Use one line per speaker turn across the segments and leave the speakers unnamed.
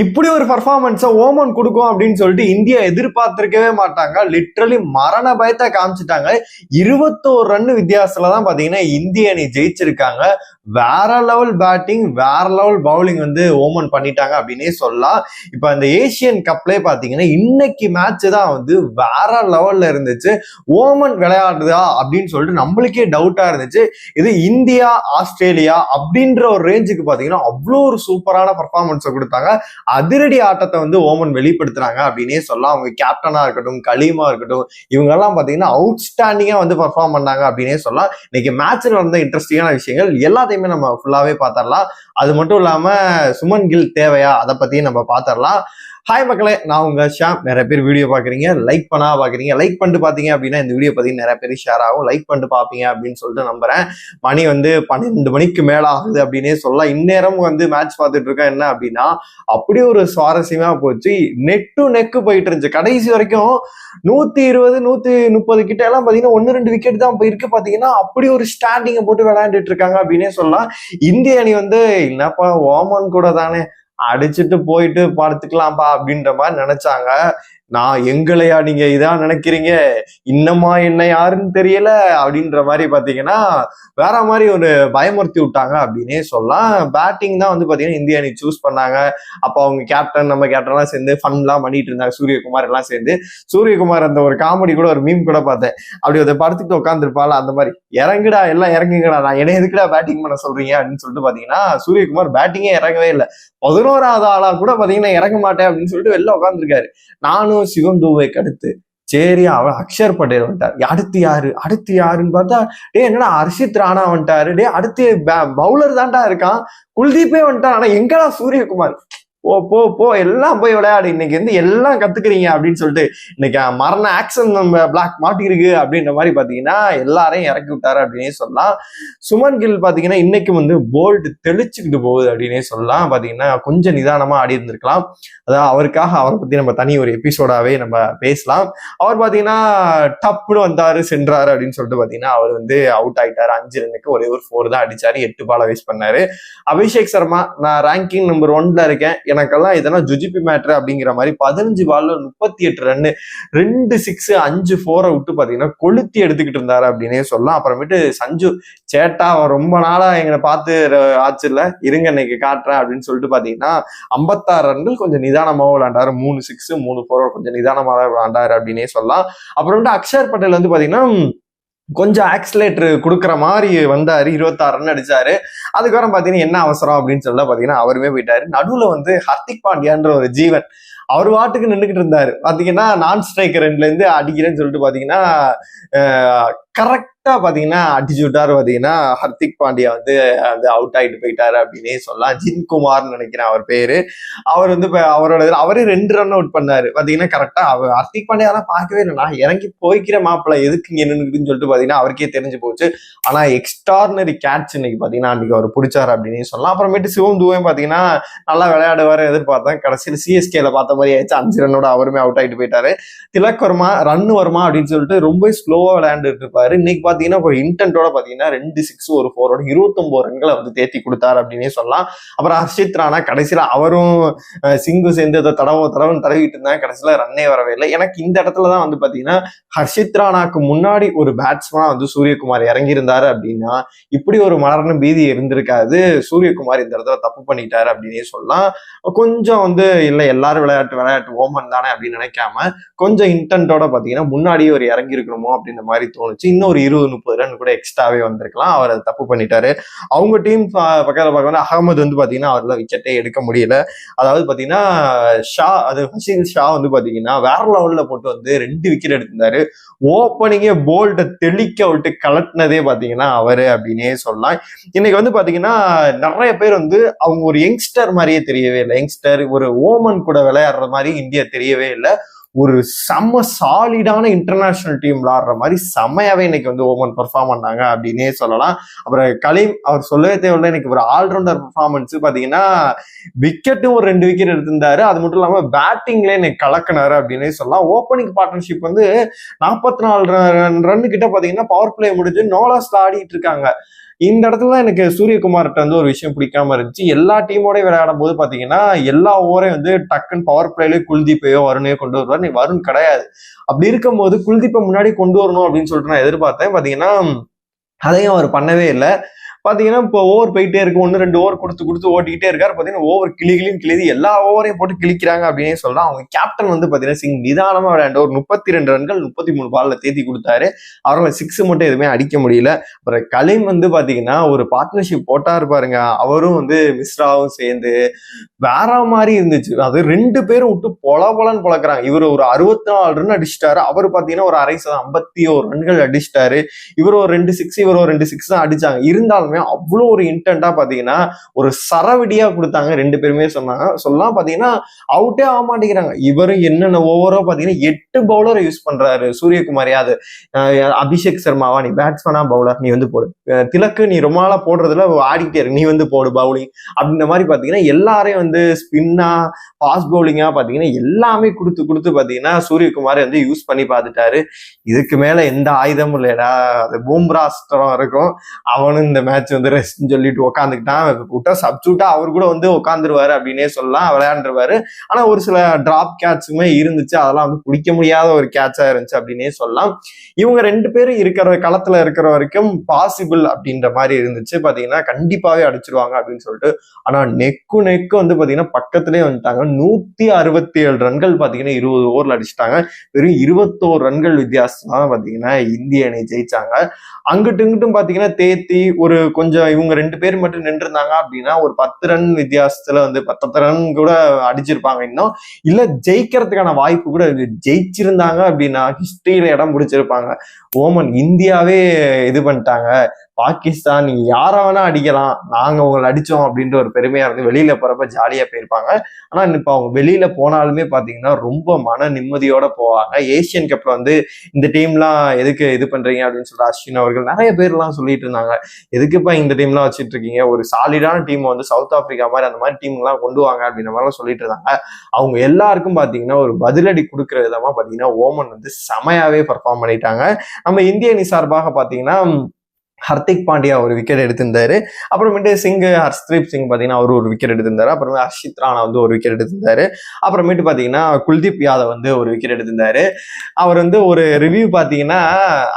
இப்படி ஒரு பர்ஃபார்மன்ஸை ஓமன் கொடுக்கும் அப்படின்னு சொல்லிட்டு இந்தியா எதிர்பார்த்திருக்கவே மாட்டாங்க. லிட்ரலி மரண பயத்தை காமிச்சிட்டாங்க. இருபத்தோரு ரன் வித்தியாசத்துல தான் பாத்தீங்கன்னா இந்திய அணி ஜெயிச்சிருக்காங்க. வேற லெவல் பேட்டிங் வேற லெவல் பவுலிங் வந்து ஓமன் பண்ணிட்டாங்க அப்படின்னே சொல்லலாம். இப்போ அந்த ஏசியன் கப்லே பார்த்தீங்கன்னா இன்னைக்கு மேட்ச் தான் வந்து வேற லெவல்ல இருந்துச்சு. ஓமன் விளையாடுதா அப்படின்னு சொல்லிட்டு நம்மளுக்கே டவுட்டா இருந்துச்சு. இது இந்தியா ஆஸ்திரேலியா அப்படின்ற ஒரு ரேஞ்சுக்கு பார்த்தீங்கன்னா அவ்வளோ ஒரு சூப்பரான பர்ஃபார்மன்ஸை கொடுத்தாங்க. அதிரடி ஆட்டத்தை வந்து ஓமன் வெளிப்படுத்துறாங்க அப்படின்னே சொல்லலாம். அவங்க கேப்டனா இருக்கட்டும் கலீமா இருக்கட்டும் இவங்கெல்லாம் எல்லாம் அவுட் அவுட்ஸ்டாண்டிங்கா வந்து பர்ஃபார்ம் பண்ணாங்க அப்படின்னே சொல்லலாம். இன்னைக்கு மேட்ச்ல நடந்த இன்ட்ரெஸ்டிங்கான விஷயங்கள் எல்லாத்தையுமே நம்ம ஃபுல்லாவே பார்த்தரலாம் அது மட்டும் இல்லாம சுமன் கில் தேவையா? அதை பத்தியும் நம்ம பார்த்தரலாம் ஹாய் மக்களே நான் உங்க ஷாம் நிறைய பேர் வீடியோ பாக்குறீங்க லைக் பண்ணா பாக்குறீங்க லைக் பண்ணிட்டு பாத்தீங்க அப்படின்னா இந்த வீடியோ பத்தி நிறைய பேர் ஷேர் ஆகும். லைக் பண்ணிட்டு பாப்பீங்க அப்படின்னு சொல்லிட்டு நம்புறேன். மணி வந்து பன்னெண்டு மணிக்கு மேல ஆகுது அப்படின்னே சொல்ல இந்நேரம் வந்து மேட்ச் பார்த்துட்டு இருக்கேன் என்ன அப்படின்னா அப்படி ஒரு சுவாரஸ்யமா போச்சு. நெட்டு நெக்கு போயிட்டு இருந்துச்சு. கடைசி வரைக்கும் நூத்தி இருபது நூத்தி முப்பது கிட்ட எல்லாம் பாத்தீங்கன்னா ஒன்னு ரெண்டு விக்கெட் தான் போயிருக்கு. பாத்தீங்கன்னா அப்படி ஒரு ஸ்டாண்டிங்கை போட்டு விளையாண்டுட்டு இருக்காங்க அப்படின்னே சொல்லலாம். இந்திய அணி வந்து என்னப்பா ஓமன் கூட தானே. அடிச்சுட்டு போயிட்டு படுத்துக்கலாம்ப்பா அப்படின்ற மாதிரி நினைச்சாங்க. நான் எங்களையா நீங்க இதான் நினைக்கிறீங்க? இன்னமா என்ன யாருன்னு தெரியல அப்படின்ற மாதிரி பாத்தீங்கன்னா வேற மாதிரி ஒரு பயமுறுத்தி விட்டாங்க அப்படின்னே சொல்லலாம். பேட்டிங் தான் வந்து பாத்தீங்கன்னா இந்திய அணி சூஸ் பண்ணாங்க. அப்போ அவங்க கேப்டன் நம்ம கேப்டன்லாம் சேர்ந்து ஃபன்லாம் பண்ணிட்டு இருந்தாங்க. சூரியகுமார் எல்லாம் சேர்ந்து. சூரியகுமார் அந்த ஒரு காமெடி கூட ஒரு மீம் கூட பார்த்தேன். அப்படி அதை படுத்துட்டு உட்காந்துருப்பாள் அந்த மாதிரி. இறங்குடா எல்லாம் இறங்குங்கடா நான் என்ன எதுக்குடா பேட்டிங் பண்ண சொல்றீங்க? அப்படின்னு சொல்லிட்டு பாத்தீங்கன்னா சூரியகுமார் பேட்டிங்கே இறங்கவே இல்லை. பதினோராவது ஆளா கூட பாத்தீங்கன்னா இறங்க மாட்டேன் அப்படின்னு சொல்லிட்டு வெளில உட்காந்துருக்காரு நானும் சிவம் தூவைக்கு அடுத்து சரி அவன் அக்ஷர் பட்டேல் வந்துட்டார். அடுத்து யாரு? அடுத்து யாருன்னு பார்த்தா டே என்னடா ஹர்ஷித் ராணா வந்துட்டாரு? டே அடுத்து பவுலர் தான்டா இருக்கான். குல்தீப்பே வந்துட்டான். ஆனா எங்கடா சூரியகுமார்? போ போ போ எல்லாம் போய் விளையாடு. இன்னைக்கு வந்து எல்லாம் கத்துக்கிறீங்க அப்படின்னு சொல்லிட்டு இன்னைக்கு மரண ஆக்சன் நம்ம பிளாக் மாட்டிருக்கு அப்படின்ற மாதிரி பாத்தீங்கன்னா எல்லாரையும் இறக்கி விட்டாரு அப்படின்னே சொல்லலாம். சுமன் கில் பாத்தீங்கன்னா இன்னைக்கு வந்து போல்ட் தெளிச்சுக்கிட்டு போகுது அப்படின்னே சொல்லலாம். பாத்தீங்கன்னா கொஞ்சம் நிதானமா ஆடி இருந்திருக்கலாம். அதாவது அவருக்காக அவரை பத்தி நம்ம தனி ஒரு எபிசோடாவே நம்ம பேசலாம். அவர் பாத்தீங்கன்னா டப்புன்னு வந்தாரு சென்றாரு அப்படின்னு சொல்லிட்டு பாத்தீங்கன்னா அவர் வந்து அவுட் ஆயிட்டாரு. அஞ்சு ரன்னுக்கு ஒரே ஒரு ஃபோர் தான் அடிச்சாரு. எட்டு பால வேஸ்ட் பண்ணாரு. அபிஷேக் சர்மா நான் ரேங்கிங் நம்பர் ஒன்ல இருக்கேன். எனக்கெல்லாம் இதெல்லாம் ஜுஜிபி மேட்ரு அப்படிங்கிற மாதிரி பதினஞ்சு பால்ல முப்பத்தி எட்டு ரன்னு ரெண்டு சிக்ஸ் அஞ்சு ஃபோரை விட்டு பாத்தீங்கன்னா கொளுத்தி எடுத்துக்கிட்டு இருந்தாரு அப்படின்னே சொல்லலாம். அப்புறமேட்டு சஞ்சு சேட்டா அவன் ரொம்ப நாளா எங்களை பார்த்து ஆச்சு இல்ல இருங்க இன்னைக்கு காட்டுறேன் அப்படின்னு சொல்லிட்டு பாத்தீங்கன்னா ஐம்பத்தாறு ரன்கள் கொஞ்சம் நிதானமாக விளாண்டாரு மூணு சிக்ஸ் மூணு ஃபோர் கொஞ்சம் நிதானமாக விளாண்டாரு அப்படின்னே சொல்லலாம். அப்புறமேட்டு அக்ஷர் பட்டேல் வந்து பாத்தீங்கன்னா கொஞ்சம் ஆக்சிலேட்டர் கொடுக்குற மாதிரி வந்தார். இருபத்தாறு ரன் அடிச்சாரு. அதுக்கப்புறம் பார்த்தீங்கன்னா என்ன அவசரம் அப்படின்னு சொல்ல பார்த்தீங்கன்னா அவருமே போயிட்டாரு. நடுவில் வந்து ஹர்திக் பாண்டியான்ற ஒரு ஜீவன் அவர் வாட்டுக்கு நின்றுக்கிட்டு இருந்தார். பார்த்தீங்கன்னா நான் ஸ்ட்ரைக்கர் ரெண்டுலேருந்து அடிக்கிறேன்னு சொல்லிட்டு பார்த்தீங்கன்னா கரெக்டா பாத்தீங்கன்னா அடிச்சு பார்த்தீங்கன்னா பாத்தீங்கன்னா ஹர்திக் பாண்டியா வந்து வந்து அவுட் ஆயிட்டு போயிட்டாரு அப்படின்னே சொல்லலாம். ஜின்குமார்னு நினைக்கிறேன் அவர் பேரு. அவர் வந்து அவரோட அவரே ரெண்டு ரன் அவுட் பண்ணாரு. பாத்தீங்கன்னா கரெக்டா அவர் ஹர்திக் பாண்டியா பார்க்கவே இல்லை. நான் இறங்கி போய்க்கிற மாப்பிள்ள எதுக்கு என்னன்னு நின்றுக்குன்னு சொல்லிட்டு பாத்தீங்கன்னா அவருக்கே தெரிஞ்சு போச்சு. ஆனா எக்ஸ்ட்ரார்னரி கேட்ச் இன்னைக்கு பாத்தீங்கன்னா அன்னைக்கு அவர் பிடிச்சாரு அப்படின்னு சொல்லலாம். அப்புறமேட்டு சிவம் தூவம் பாத்தீங்கன்னா நல்லா விளையாடுவார் எதிர்பார்த்தேன். கடைசியில் சிஎஸ்கேல பார்த்த மாதிரி ஆயிடுச்சு. அஞ்சு ரன்னோட அவருமே அவுட் ஆயிட்டு போயிட்டாரு. திலக் வருமா ரன் வருமா அப்படின்னு சொல்லிட்டு ரொம்ப ஸ்லோவா விளையாண்டுட்டு இருப்பாரு. இன்னைக்கு பாத்தீங்கன்னா ஒரு இன்டென்ட்டோட பாத்தீங்கன்னா ரெண்டு சிக்ஸ் ஒரு ஃபோரோட இருபத்தொன்பது ரன்களை வந்து தேத்தி கொடுத்தாரு அப்படின்னே சொல்லலாம். அப்புறம் ஹர்ஷித் ராணா கடைசியில அவரும் சிங்கு சேர்ந்து அதை தடவை தடவை தடவிட்டு இருந்தாங்க. கடைசியில ரன்னே வரவே இல்லை. எனக்கு இந்த இடத்துல தான் வந்து பாத்தீங்கன்னா ஹர்ஷித் ராணாக்கு முன்னாடி ஒரு பேட்ஸ்மனாக வந்து சூரியகுமார் இறங்கியிருந்தாரு அப்படின்னா இப்படி ஒரு மலர்ன பீதி இருந்திருக்காது. சூரியகுமார் இந்த இடத்துல தப்பு பண்ணிட்டாரு அப்படின்னே சொல்லலாம். கொஞ்சம் வந்து இல்லை எல்லாரும் விளையாட்டு விளையாட்டு ஓமன் தானே அப்படின்னு நினைக்காம கொஞ்சம் இன்டென்ட்டோட பாத்தீங்கன்னா முன்னாடியே ஒரு இறங்கி இருக்கணுமோ அப்படின்ற மாதிரி தோணுச்சு. இன்னும் ஒரு இருபது முப்பது ரன் கூட எக்ஸ்ட்ராவே வந்திருக்கலாம். அவர் அதை தப்பு பண்ணிட்டாரு. அவங்க டீம் பக்கத்தில் பார்க்க அகமது வந்து பார்த்தீங்கன்னா அவரால் விக்கெட்டே எடுக்க முடியல. அதாவது பார்த்தீங்கன்னா ஷா அது ஹசீல் ஷா வந்து பார்த்தீங்கன்னா வேற லெவலில் போட்டு வந்து ரெண்டு விக்கெட் எடுத்திருந்தாரு. ஓப்பனிங்கே போல்ட்டை தெளிக்க விட்டு கலட்டினதே பார்த்தீங்கன்னா அவரு அப்படின்னே சொல்லலாம். இன்னைக்கு வந்து பார்த்தீங்கன்னா நிறைய பேர் வந்து அவங்க ஒரு யங்ஸ்டர் மாதிரியே தெரியவே இல்லை. யங்ஸ்டர் ஒரு ஓமன் கூட விளையாடுற மாதிரி இந்தியா தெரியவே இல்லை. ஒரு செம்ம சாலிடான இன்டர்நேஷனல் டீம் விளாடுற மாதிரி செம்மையாவே இன்னைக்கு வந்து ஓமன் பெர்ஃபார்ம் பண்ணாங்க அப்படின்னே சொல்லலாம். அப்புறம் கலீம் அவர் சொல்லவே தேவையில்ல. இன்னைக்கு ஒரு ஆல்ரவுண்டர் பெர்ஃபார்மன்ஸ் பாத்தீங்கன்னா விக்கெட்டும் ஒரு ரெண்டு விக்கெட் எடுத்திருந்தாரு. அது மட்டும் இல்லாம பேட்டிங்ல இன்னைக்கு கலக்கினாரு அப்படின்னே சொல்லலாம். ஓப்பனிங் பார்ட்னர்ஷிப் வந்து நாற்பத்தி நாலு ரன் கிட்ட பாத்தீங்கன்னா பவர் பிளே முடிஞ்சு நோலாஸ்ல ஆடிட்டு இருக்காங்க. இந்த இடத்துல தான் எனக்கு சூரியகுமார்கிட்ட வந்து ஒரு விஷயம் பிடிக்காம இருந்துச்சு. எல்லா டீமோடய விளையாடும் போது பார்த்தீங்கன்னா எல்லா ஓவரையும் வந்து டக்குன்னு பவர் பிளேலேயே குல்தீப்பையோ வருணையோ கொண்டு வருவார். நீ வருண் கிடையாது. அப்படி இருக்கும்போது குல்தீப்பை முன்னாடி கொண்டு வரணும் அப்படின்னு சொல்லிட்டு நான் எதிர்பார்த்தேன். பார்த்தீங்கன்னா அதையும் அவர் பண்ணவே இல்லை. பார்த்தீங்கன்னா இப்போ ஓவர் போயிட்டே இருக்கு. ஒன்று ரெண்டு ஓவர் கொடுத்து கொடுத்து ஓட்டிக்கிட்டே இருக்காரு. பார்த்தீங்கன்னா ஓவர் கிளி கிளின்னு கிளிது எல்லா ஓவரையும் போட்டு கிழிக்கிறாங்க அப்படின்னு சொல்லலாம். அவங்க கேப்டன் வந்து பார்த்தீங்கன்னா சிங் நிதானமாக விளையாண்ட ஒரு முப்பத்தி ரெண்டு ரன்கள் முப்பத்தி மூணு பாலில் தேத்தி கொடுத்தாரு. அவரால் சிக்ஸ் மட்டும் எதுவுமே அடிக்க முடியல. அப்புறம் கலீம் வந்து பார்த்தீங்கன்னா ஒரு பார்ட்னர்ஷிப் போட்டார் பாருங்க. அவரும் வந்து மிஸ்ராவும் சேர்ந்து வேற மாதிரி இருந்துச்சு. அது ரெண்டு பேரும் விட்டு பொல பொலன்னு பழக்கிறாங்க இவர் ஒரு அறுபத்தி நாலு ரன் அடிச்சிட்டாரு. அவர் பார்த்தீங்கன்னா ஒரு அரை சதம் ஐம்பத்தி ஒரு ரன்கள் அடிச்சிட்டாரு. இவர் ஒரு ரெண்டு சிக்ஸ் இவர் ஒரு ரெண்டு சிக்ஸ் தான் அடிச்சாங்க. இருந்தாலும் அவ்வளோ ஒரு இன்டென்ட்டாக பார்த்தீங்கன்னா ஒரு சரவடியாக கொடுத்தாங்க. ரெண்டு பேருமே சொன்னாங்க. சொல்லலாம் பார்த்தீங்கன்னா அவுட்டே ஆக மாட்டேங்கிறாங்க. இவரும் என்னென்ன ஓவரோ பார்த்தீங்கன்னா எட்டு பவுலரை யூஸ் பண்ணுறாரு சூரியகுமாரியாது அபிஷேக் சர்மாவா நீ பேட்ஸ்மேனா பவுலர் நீ வந்து போடு. திலக்கு நீ ரொம்ப நாளாக போடுறதுல ஆடிக்கிட்டே இருக்கு நீ வந்து போடு பவுலிங் அப்படின்ற மாதிரி பார்த்தீங்கன்னா எல்லாரையும் வந்து ஸ்பின்னா ஃபாஸ்ட் பவுலிங்காக பார்த்தீங்கன்னா எல்லாமே கொடுத்து கொடுத்து பார்த்தீங்கன்னா சூரியகுமார் வந்து யூஸ் பண்ணி பார்த்துட்டாரு இதுக்கு மேலே எந்த ஆயுதமும் இல்லைடா அது பூம்ராஸ்டரம் இருக்கும் அவனும் இந்த மேட்ச் வந்து ரெஸ்ட்னு சொல்லிட்டு உட்காந்துக்கிட்டான் விட்டா சப்ஸ்டியூட்டா அவர் கூட வந்து உட்காந்துருவாரு அப்படின்னே சொல்லலாம். விளையாண்டுருவாரு. ஆனா ஒரு சில டிராப் கேட்சுமே இருந்துச்சு. அதெல்லாம் வந்து பிடிக்க முடியாத ஒரு கேட்சா இருந்துச்சு அப்படின்னே சொல்லலாம். இவங்க ரெண்டு பேரும் இருக்கிற களத்துல இருக்கிற வரைக்கும் பாசிபிள் அப்படின்ற மாதிரி இருந்துச்சு. பாத்தீங்கன்னா கண்டிப்பாவே அடிச்சிருவாங்க அப்படின்னு சொல்லிட்டு. ஆனா நெக்கு நெக்கு வந்து பாத்தீங்கன்னா பக்கத்துலேயே வந்துட்டாங்க. நூத்தி அறுபத்தி ஏழு ரன்கள் பாத்தீங்கன்னா இருபது ஓவர்ல அடிச்சிட்டாங்க. வெறும் இருபத்தோரு ரன்கள் வித்தியாசம் தான் பாத்தீங்கன்னா இந்திய அணி ஜெயிச்சாங்க. அங்கிட்டு இங்கிட்டும் பாத்தீங்கன்னா தேத்தி ஒரு கொஞ்சம் இவங்க ரெண்டு பேர் மட்டும் நின்றுருந்தாங்க அப்படின்னா ஒரு பத்து ரன் வித்தியாசத்துல வந்து பத்து ரன் கூட அடிச்சிருப்பாங்க இன்னும். இல்ல ஜெயிக்கிறதுக்கான வாய்ப்பு கூட ஜெயிச்சிருந்தாங்க அப்படின்னா ஹிஸ்டரியில இடம் பிடிச்சிருப்பாங்க. ஓமன் இந்தியாவே இது பண்ணிட்டாங்க. பாகிஸ்தான் நீங்க யார வேணா அடிக்கலாம் நாங்க உங்களை அடிச்சோம் அப்படின்ற ஒரு பெருமையா இருந்து வெளியில போறப்ப ஜாலியா போயிருப்பாங்க. ஆனா இப்ப அவங்க வெளியில போனாலுமே பாத்தீங்கன்னா ரொம்ப மன நிம்மதியோட போவாங்க. ஏசியன் கப்ல வந்து இந்த டீம்லாம் எதுக்கு இது பண்றீங்க அப்படின்னு சொல்லிட்டு அஸ்வின் அவர்கள் நிறைய பேர்லாம் சொல்லிட்டு இருந்தாங்க. எதுக்குப்பா இந்த டீம்லாம் வச்சிட்டு இருக்கீங்க? ஒரு சாலிடான டீம் வந்து சவுத் ஆப்பிரிக்கா மாதிரி அந்த மாதிரி டீம் எல்லாம் கொண்டு வாங்க அப்படின்ற மாதிரிலாம் சொல்லிட்டு இருந்தாங்க. அவங்க எல்லாருக்கும் பாத்தீங்கன்னா ஒரு பதிலடி கொடுக்குற விதமா பாத்தீங்கன்னா ஓமன் வந்து செமையாவே பர்ஃபார்ம் பண்ணிட்டாங்க. நம்ம இந்திய அணி சார்பாக பாத்தீங்கன்னா ஹர்திக் பாண்டியா ஒரு விக்கெட் எடுத்திருந்தாரு. அப்புறமேட்டு சிங் ஹர்ஸ்தீப் சிங் பார்த்தீங்கன்னா அவர் ஒரு விக்கெட் எடுத்திருந்தாரு. அப்புறமே ஹர்ஷித் ராணா வந்து ஒரு விக்கெட் எடுத்திருந்தாரு. அப்புறமேட்டு பார்த்தீங்கன்னா குல்தீப் யாதவ் வந்து ஒரு விக்கெட் எடுத்திருந்தாரு. அவர் வந்து ஒரு ரிவ்யூ பார்த்தீங்கன்னா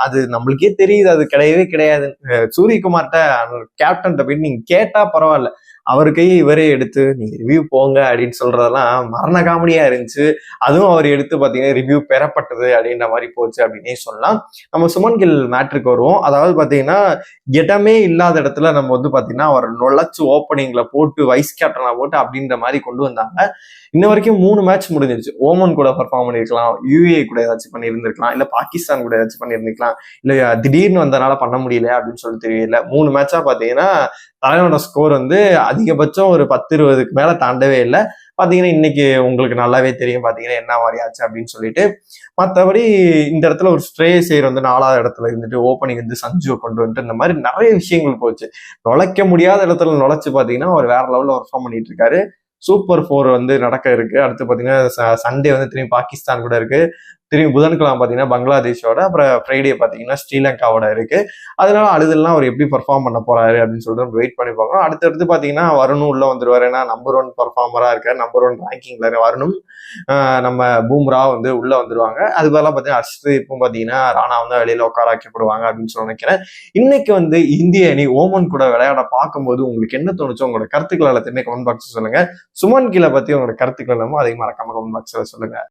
அது நம்மளுக்கே தெரியுது அது கிடையவே கிடையாது. சூரியகுமார்கிட்ட கேப்டன்கிட்ட கேப்டன்ட்ட போயிட்டு நீங்கள் கேட்டால் பரவாயில்ல. அவர் கையை இவரே எடுத்து நீ ரிவ்யூ போங்க அப்படின்னு சொல்றதெல்லாம் மரண காமெடியா இருந்துச்சு. அதுவும் அவர் எடுத்து பாத்தீங்கன்னா ரிவ்யூ பெறப்பட்டது அப்படின்ற மாதிரி போச்சு அப்படின்னே சொல்லலாம். நம்ம சுமன் கில் மேட்ருக்கு வருவோம். அதாவது பாத்தீங்கன்னா இடமே இல்லாத இடத்துல நம்ம வந்து பாத்தீங்கன்னா அவர் நுழைச்சு ஓப்பனிங்ல போட்டு வைஸ் கேப்டனா போட்டு அப்படின்ற மாதிரி கொண்டு வந்தாங்க. இன்ன வரைக்கும் மூணு மேட்ச் முடிஞ்சிருச்சு. ஓமன் கூட பர்ஃபார்ம் பண்ணிருக்கலாம். யூஏ கூட ஏதாச்சும் பண்ணியிருந்திருக்கலாம். இல்ல பாகிஸ்தான் கூட ஏதாச்சும் பண்ணியிருந்திருக்கலாம். இல்ல திடீர்னு வந்தனால பண்ண முடியல அப்படின்னு சொல்லி தெரியல. மூணு மேட்சா பாத்தீங்கன்னா தலைவனோட ஸ்கோர் வந்து அதிகபட்சம் ஒரு பத்து இருபதுக்கு மேல தாண்டவே இல்லை. பார்த்தீங்கன்னா இன்னைக்கு உங்களுக்கு நல்லாவே தெரியும். பார்த்தீங்கன்னா என்ன மாதிரி ஆச்சு அப்படின்னு சொல்லிட்டு. மற்றபடி இந்த இடத்துல ஒரு ஸ்ட்ரே செய்யற வந்து நாலாவது இடத்துல இருந்துட்டு ஓப்பனிங் வந்து சஞ்சுவை கொண்டு வந்துட்டு இந்த மாதிரி நிறைய விஷயங்கள் போச்சு. நுழைக்க முடியாத இடத்துல நுழைச்சு பார்த்தீங்கன்னா அவர் வேற லெவலில் பர்ஃபார்ம் பண்ணிட்டு இருக்காரு. சூப்பர் ஃபோர் வந்து நடக்க இருக்கு. அடுத்து பார்த்தீங்கன்னா சண்டே வந்து திரும்பி பாகிஸ்தான் கூட இருக்கு. திரும்பி புதன்கிழமை பார்த்தீங்கன்னா பங்களாதேஷோட அப்புறம் ஃப்ரைடே பார்த்தீங்கன்னா ஸ்ரீலங்காவோட இருக்கு. அதனால அழுதெல்லாம் அவர் எப்படி பர்ஃபார்ம் பண்ண போறாரு அப்படின்னு சொல்லிட்டு நம்ம வெயிட் பண்ணி பார்க்கணும். அடுத்தடுத்து பார்த்தீங்கன்னா வரணும் உள்ள வந்துருவார். ஏன்னா நம்பர் ஒன் பர்ஃபார்மரா இருக்காரு நம்பர் ஒன் ரேங்கிங்ல வரணும். நம்ம பூம்ரா வந்து உள்ள வந்துருவாங்க. அது பதிலாக பார்த்தீங்கன்னா அர்ஷ்தீப்பும் பார்த்தீங்கன்னா ராணா வந்து வெளியில உட்கார வைக்கப்படுவாங்க அப்படின்னு சொல்லி நினைக்கிறேன். இன்னைக்கு வந்து இந்திய அணி ஓமன் கூட விளையாட பார்க்கும்போது உங்களுக்கு என்ன தோணுச்சோ உங்களோட கருத்துக்கள் எல்லாத்தையுமே கமெண்ட் பாக்ஸ் சொல்லுங்க. சுமன் கீழே பத்தி உங்களோட கருத்துக்கள் என்னமோ அதை மறக்காம கமெண்ட் பாக்ஸ்ல சொல்லுங்க.